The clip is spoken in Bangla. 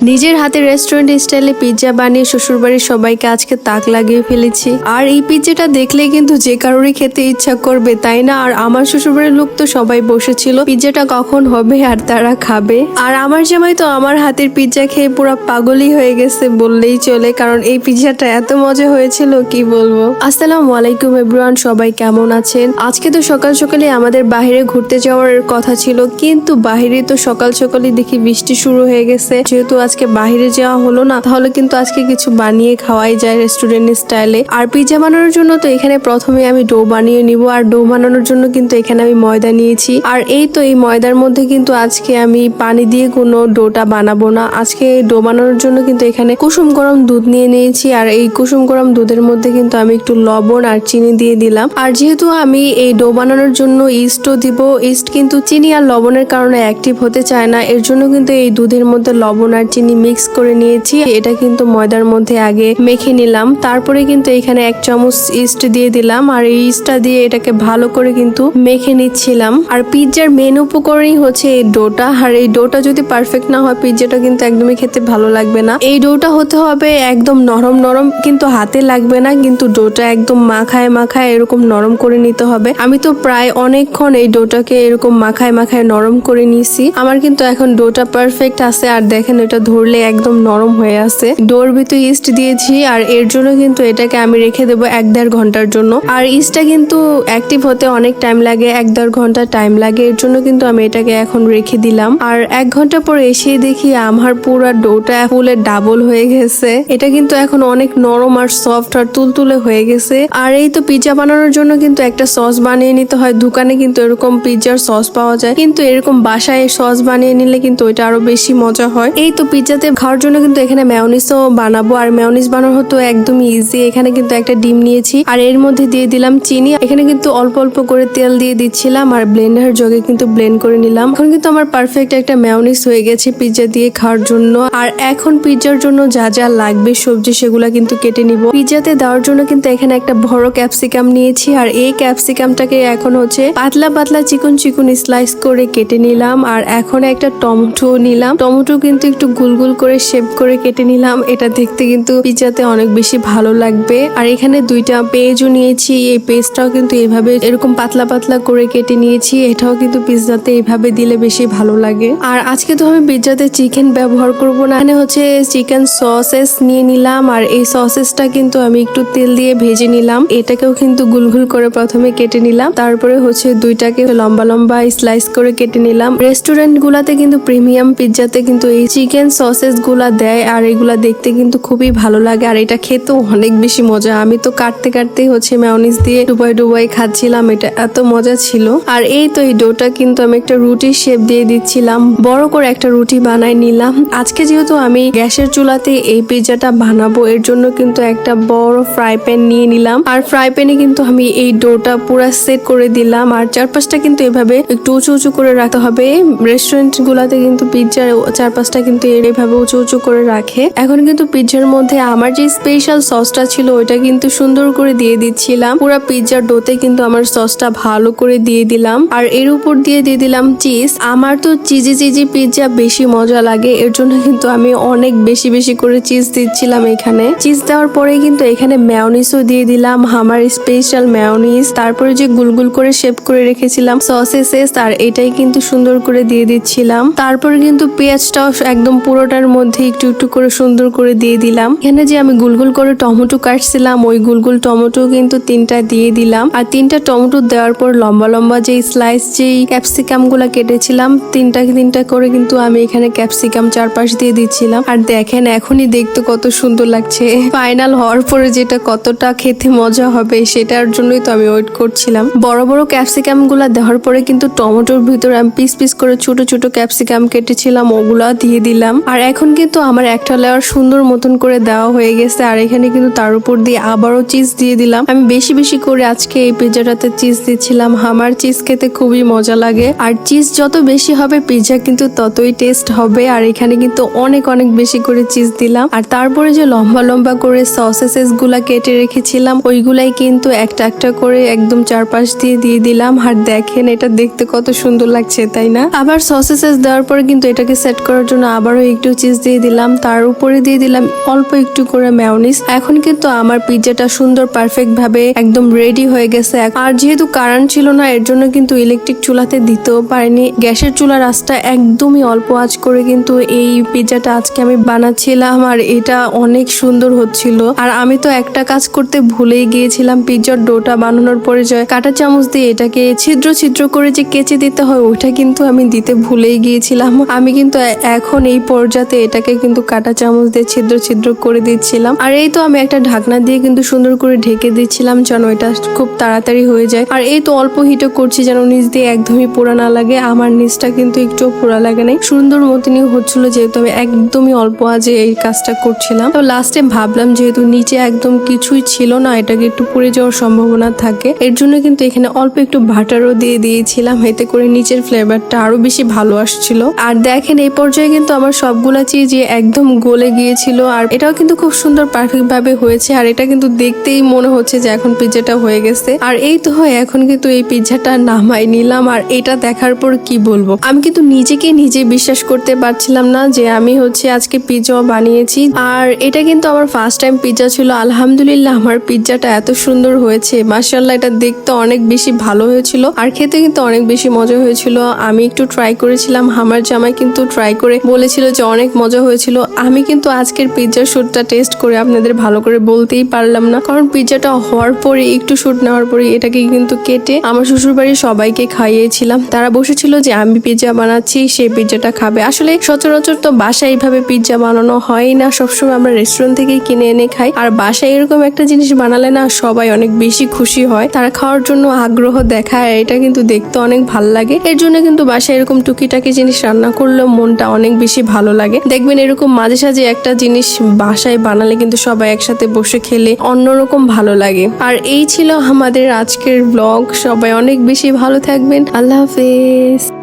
নিজের হাতে রেস্টুরেন্ট স্টাইলে পিৎজা বানিয়ে শ্বশুরবাড়ির সবাইকে আজকে তাক লাগিয়ে ফেলেছি। আর এই পিৎজাটা দেখলে কিন্তু যে কারোরই খেতে ইচ্ছা করবে, তাই না? আর আমার শ্বশুরবাড়ির লোক তো সবাই বসেছিল পিৎজাটা কখন হবে আর তারা খাবে? আর আমার জামাই তো আমার হাতের পিৎজা খেয়ে পুরো পাগলই হয়ে গেছে বললেই চলে, কারণ এই পিৎজাটা এত মজা হয়েছিল, কি বলব? আসসালাম আলাইকুম এভরিওয়ান সবাই কেমন আছেন? আজকে তো সকাল সকালে আমাদের বাইরে ঘুরতে যাওয়ার কথা ছিল, কিন্তু বাইরে তো সকাল সকালে দেখি বৃষ্টি শুরু হয়ে গেছে, যেহেতু আজকে বাইরে যাওয়া হলো না, তাহলে কিন্তু আজকে কিছু বানিয়ে খাওয়াই যায় রেস্টুরেন্ট স্টাইলে আর পিৎজা বানানোর জন্য তো এখানে প্রথমে আমি ডো বানিয়ে নিব, আর ডো বানানোর জন্য কিন্তু এখানে আমি ময়দা নিয়েছি। আর এই তো এই ময়দার মধ্যে কিন্তু আজকে আমি পানি দিয়ে কোনো ডোটা বানাবো না। আজকে ডো বানানোর জন্য কিন্তু এখানে কুসুম গরম দুধ নিয়ে নিয়েছি, আর এই কুসুম গরম দুধের মধ্যে কিন্তু আমি একটু লবণ আর চিনি দিয়ে দিলাম। আর যেহেতু আমি এই ডো বানানোর জন্য ইস্টও দিব ইস্ট কিন্তু চিনি আর লবণের কারণে অ্যাক্টিভ হতে চায় না, এর জন্য কিন্তু এই দুধের মধ্যে লবণ আর চিনি মিক্স করে নিয়েছি। এটা কিন্তু ময়দার মধ্যে আগে মেখে নিলাম। তারপরে কিন্তু এখানে এক চামচ ইস্ট দিয়ে দিলাম। আর এই ইস্টটা দিয়ে এটাকে ভালো করে কিন্তু মেখে নিচ্ছিলাম। আর পিৎজার মেন উপকরণই হচ্ছে এই ডোটা। আর এই ডোটা যদি পারফেক্ট না হয়, পিৎজাটা কিন্তু একদমই খেতে ভালো লাগবে না। এই ডোটা হতে হবে একদম নরম নরম কিন্তু হাতে লাগবে না। কিন্তু ডোটা একদম মাখায় মাখায় এরকম নরম করে নিতে হবে। আমি তো প্রায় অনেকক্ষণ এই ডোটাকে এরকম মাখায় মাখায় নরম করে নিছি আমার কিন্তু এখন ডোটা পারফেক্ট আছে। আর দেখেন এটা ধরলে একদম নরম হয়ে আছে। ডোর ভিতরে ইস্ট দিয়েছি আর এর জন্য কিন্তু এটাকে আমি রেখে দেবো এক দেড় ঘণ্টার জন্য। আর ইস্টটা কিন্তু অ্যাক্টিভ হতে অনেক টাইম লাগে, এক দেড় ঘণ্টা টাইম লাগে। এর জন্য কিন্তু আমি এটাকে এখন রেখে দিলাম। আর এক ঘণ্টা পর এসে দেখি আমার পুরো ডোটা ফুলে ডাবল হয়ে গেছে। এটা কিন্তু এখন অনেক নরম আর সফট আর তুলতুলে হয়ে গেছে। আর এই তো পিৎজা বানানোর জন্য কিন্তু একটা সস বানিয়ে নিতে হয়। দোকানে কিন্তু এরকম পিৎজার সস পাওয়া যায়। কিন্তু এরকম বাসায় সস বানিয়ে নিলে কিন্তু ওইটা আরও বেশি মজা হয়। এই তো পিৎজাতে খাওয়ার জন্য কিন্তু এখানে ম্যাওনিসও বানাবো। আর ম্যাওনিস বানানো হতো একদম ইজি এখানে কিন্তু একটা ডিম নিয়েছি। আর এর মধ্যে দিয়ে দিলাম চিনি। এখানে কিন্তু অল্প অল্প করে তেল দিয়ে দিচ্ছিলাম। আর ব্লেন্ডার জগে কিন্তু ব্লেন্ড করে নিলাম। এখন কিন্তু আমার পারফেক্ট একটা ম্যাওনিস হয়ে গেছে পিৎজা দিয়ে খাওয়ার জন্য। আর এখন পিৎজার জন্য যা যা লাগবে সবজি, সেগুলা কিন্তু কেটে নিব। পিৎজাতে দেওয়ার জন্য কিন্তু এখানে একটা বড় ক্যাপসিকাম নিয়েছি। আর এই ক্যাপসিকামটাকে এখন হচ্ছে পাতলা পাতলা চিকন চিকন স্লাইস করে কেটে নিলাম। আর এখন একটা টমেটো নিলাম। টমেটো কিন্তু একটু গুলগুল করে শেপ করে কেটে নিলাম। এটা দেখতে কিন্তু পিৎজাতে অনেক বেশি ভালো লাগবে। আর এখানে দুইটা পেজও নিয়েছি। এই পেজটাও কিন্তু এভাবে এরকম পাতলা পাতলা করে কেটে নিয়েছি। এটাও কিন্তু পিৎজাতে এভাবে দিলে বেশি ভালো লাগে। আর আজকে তো আমি পিৎজাতে চিকেন ব্যবহার করব না। এখানে হচ্ছে চিকেন সসেস নিয়ে নিলাম। আর এই সসেসটা কিন্তু আমি একটু তেল দিয়ে ভেজে নিলাম। এটাকেও কিন্তু গুলগুল করে প্রথমে কেটে নিলাম। তারপরে হচ্ছে দুইটাকে লম্বা লম্বা স্লাইস করে কেটে নিলাম। রেস্টুরেন্ট গুলাতে কিন্তু প্রিমিয়াম পিৎজাতে কিন্তু এই চিকেন সসেসগুলা দেয় আর এগুলা দেখতে কিন্তু খুবই ভালো লাগে আর এটা খেতেও অনেক বেশি মজা। আমি তো কাটতে কাটতে হচ্ছে ম্যাওনিস দিয়ে ডুবাই ডুবাই খাচ্ছিলাম, এটা এত মজা ছিল। আর এই তো এই ডোটা কিন্তু আমি একটা রুটির শেপ দিয়ে দিচ্ছিলাম, বড় করে একটা রুটি বানাই নিলাম। আজকে যেহেতু আমি গ্যাসের চুলাতে এই পিৎজাটা বানাবো, এর জন্য কিন্তু একটা বড় ফ্রাই প্যান নিয়ে নিলাম। আর ফ্রাই প্যানে কিন্তু আমি এই ডোটা পুরো সেট করে দিলাম। আর চারপাশটা কিন্তু এভাবে একটু উঁচু উঁচু করে রাখতে হবে। রেস্টুরেন্ট গুলাতে কিন্তু পিৎজার চারপাশটা কিন্তু এভাবে উঁচু উঁচু করে রাখে। এখন কিন্তু পিৎজার মধ্যে আমার যে স্পেশাল সসটা ছিল, ওইটা কিন্তু সুন্দর করে দিয়ে দিচ্ছিলাম। পুরো পিৎজার ডোতে কিন্তু আমার সসটা ভালো করে দিয়ে দিলাম। আর এর উপর দিয়ে দিয়ে দিলাম চিজ আমার তো চিজি চিজি পিৎজা বেশি মজা লাগে, এর জন্য কিন্তু আমি অনেক বেশি বেশি করে চিজ দিচ্ছিলাম এখানে। চিজ দেওয়ার পরে কিন্তু এখানে ম্যাওনিসও দিয়ে দিলাম, আমার স্পেশাল ম্যাওনিস তারপরে যে গুলগুল করে শেপ করে রেখেছিলাম সসেসেস আর এটাই কিন্তু সুন্দর করে দিয়ে দিচ্ছিলাম। তারপরে কিন্তু পেঁয়াজটাও একদম পুরোটার মধ্যে একটু একটু করে সুন্দর করে দিয়ে দিলাম। এখানে যে আমি গুলগুল করে টমেটো কাটছিলাম, ওই গুলগুল টমেটো কিন্তু তিনটা দিয়ে দিলাম। আর তিনটা টমেটো দেওয়ার পর লম্বা লম্বা যে স্লাইস যেই ক্যাপসিকামগুলা কেটেছিলাম, তিনটা তিনটা করে কিন্তু আমি এখানে ক্যাপসিকাম চারপাশ দিয়ে দিচ্ছিলাম। আর দেখেন, এখনই দেখতে কত সুন্দর লাগছে। ফাইনাল হওয়ার পরে যেটা কতটা খেতে মজা হবে, সেটার জন্যই তো আমি ওয়েট করছিলাম। বড় বড় ক্যাপসিকামগুলা দেওয়ার পরে কিন্তু টমেটোর ভিতরে আমি পিস পিস করে ছোট ছোট ক্যাপসিকাম কেটেছিলাম, ওগুলা দিয়ে দিলাম। আর এখন কিন্তু আমার একটা লেয়ার সুন্দর মতন করে দেওয়া হয়ে গেছে। আর এখানে কিন্তু তার উপর দিয়ে আবারও চিজ দিয়ে দিলাম। আমি বেশি বেশি করে আজকে এই পিৎজাটাতে চিজ দিচ্ছিলাম। আমার চিজ খেতে খুবই মজা লাগে। আর চিজ যত বেশি হবে পিৎজা কিন্তু ততই টেস্ট হবে। আর এখানে কিন্তু অনেক অনেক বেশি করে চিজ দিলাম। আর তারপরে যে লম্বা লম্বা করে সসেসেসগুলা কেটে রেখেছিলাম, ওইগুলাই কিন্তু একটা একটা করে একদম চারপাশ দিয়ে দিয়ে দিলাম। আর দেখেন এটা দেখতে কত সুন্দর লাগছে, তাই না? আবার সসেসেস দেওয়ার পরে কিন্তু এটাকে সেট করার জন্য আবারও একটু চিজ দিয়ে দিলাম, তার উপরে দিয়ে দিলাম অল্প একটু করে ম্যাওনিস এখন কিন্তু আমার পিৎজাটা সুন্দর পারফেক্ট ভাবে একদম রেডি হয়ে গেছে। আর যেহেতু কারেন্ট ছিল না, এর জন্য কিন্তু ইলেকট্রিক চুলাতে দিতেও পারিনি। গ্যাসের চুলার আঁচটা একদমই অল্প আঁচ করে কিন্তু এই পিৎজাটা আজকে আমি বানাচ্ছিলাম, আর এটা অনেক সুন্দর হচ্ছিল। আর আমি তো একটা কাজ করতে ভুলেই গিয়েছিলাম পিৎজার ডোটা বানানোর পরে যে কাঁটা চামচ দিয়ে এটাকে ছিদ্র ছিদ্র করে যে কেচে দিতে হয়, ওইটা কিন্তু আমি দিতে ভুলেই গিয়েছিলাম। আমি কিন্তু এখন এই পর্যাতে এটাকে কিন্তু কাঁটা চামচ দিয়ে ছিদ্র ছিদ্র করে দিচ্ছিলাম। আর এই তো আমি একটা ঢাকনা দিয়ে কিন্তু সুন্দর করে ঢেকে দিচ্ছিলাম যেন এটা খুব তাড়াতাড়ি হয়ে যায়। আর এই তো অল্প হিটে করছি যেন নিচ দিয়ে একদমই পোড়া না লাগে। আমার নিচটা কিন্তু একটু পোড়া লাগে নাই। সুন্দর মতনই হচ্ছিল যেহেতু আমি একদমই অল্প আজে এই কাজটা করছিলাম। তো লাস্টে ভাবলাম যেহেতু নিচে একদম কিছুই ছিল না, এটাকে একটু পুড়ে যাওয়ার সম্ভাবনা থাকে। এর জন্য কিন্তু এখানে অল্প একটু বাটারও দিয়ে দিয়েছিলাম। এতে করে নিচের ফ্লেভারটা আরও বেশি ভালো আসছিল। আর দেখেন এই পর্যায়ে কিন্তু আমার সবগুলা চিজ একদম গলে গিয়েছিল, আর এটাও কিন্তু খুব সুন্দর পারফেক্ট ভাবে হয়েছে, আর এটা কিন্তু দেখতেই মনে হচ্ছে যে এখন পিৎজাটা হয়ে গেছে। আর এই তো হয়, এখন কিন্তু এই পিৎজাটা নামাই নিলাম, আর এটা দেখার পর কি বলব? আমি কিন্তু নিজেকে নিজে বিশ্বাস করতে পারছিলাম না যে আমি হচ্ছে আজকে পিৎজা বানিয়েছি, আর এটা কিন্তু আমার ফার্স্ট টাইম পিৎজা ছিল। আলহামদুলিল্লাহ, আমার পিৎজাটা এত সুন্দর হয়েছে। মার্শাল্লাহ এটা দেখতে অনেক বেশি ভালো হয়েছিল, আর খেতে কিন্তু অনেক বেশি মজা হয়েছিল। আমি একটু ট্রাই করেছিলাম, আমার জামাই কিন্তু ট্রাই করে বলেছিল যে অনেক মজা হয়েছিল, আমি কিন্তু আজকের পিৎজার শুটটা টেস্ট করে আপনাদের ভালো করে বলতেই পারলাম না। কারণ পিৎজাটা হওয়ার পরে একটু শুট নেওয়ার পরে এটাকে কিন্তু কেটে আমার শ্বশুর বাড়ির সবাইকে খাইয়েছিলাম। তারা বসেছিল যে, আমি পিৎজা বানাচ্ছি সেই পিৎজাটা খাবে। আসলে সচরাচর তো বাসায় এইভাবে পিৎজা বানানো হয় না। সবসময় আমরা রেস্টুরেন্ট থেকেই কিনে এনে খাই। আর বাসায় এরকম একটা জিনিস বানালে না সবাই অনেক বেশি খুশি হয়। তারা খাওয়ার জন্য আগ্রহ দেখায় এটা কিন্তু দেখতে অনেক ভালো লাগে। এর জন্য কিন্তু বাসায় এরকম টুকিটাকি জিনিস রান্না করলেও মনটা অনেক বেশি ভালো লাগে। দেখবেন এরকম মাঝে সাঝে একটা জিনিস বাসায় বানালে কিন্তু সবাই একসাথে বসে খেলে অন্যরকম ভালো লাগে। আর এই ছিল আমাদের আজকের ব্লগ সবাই অনেক বেশি ভালো থাকবেন। আল্লাহ হাফেজ।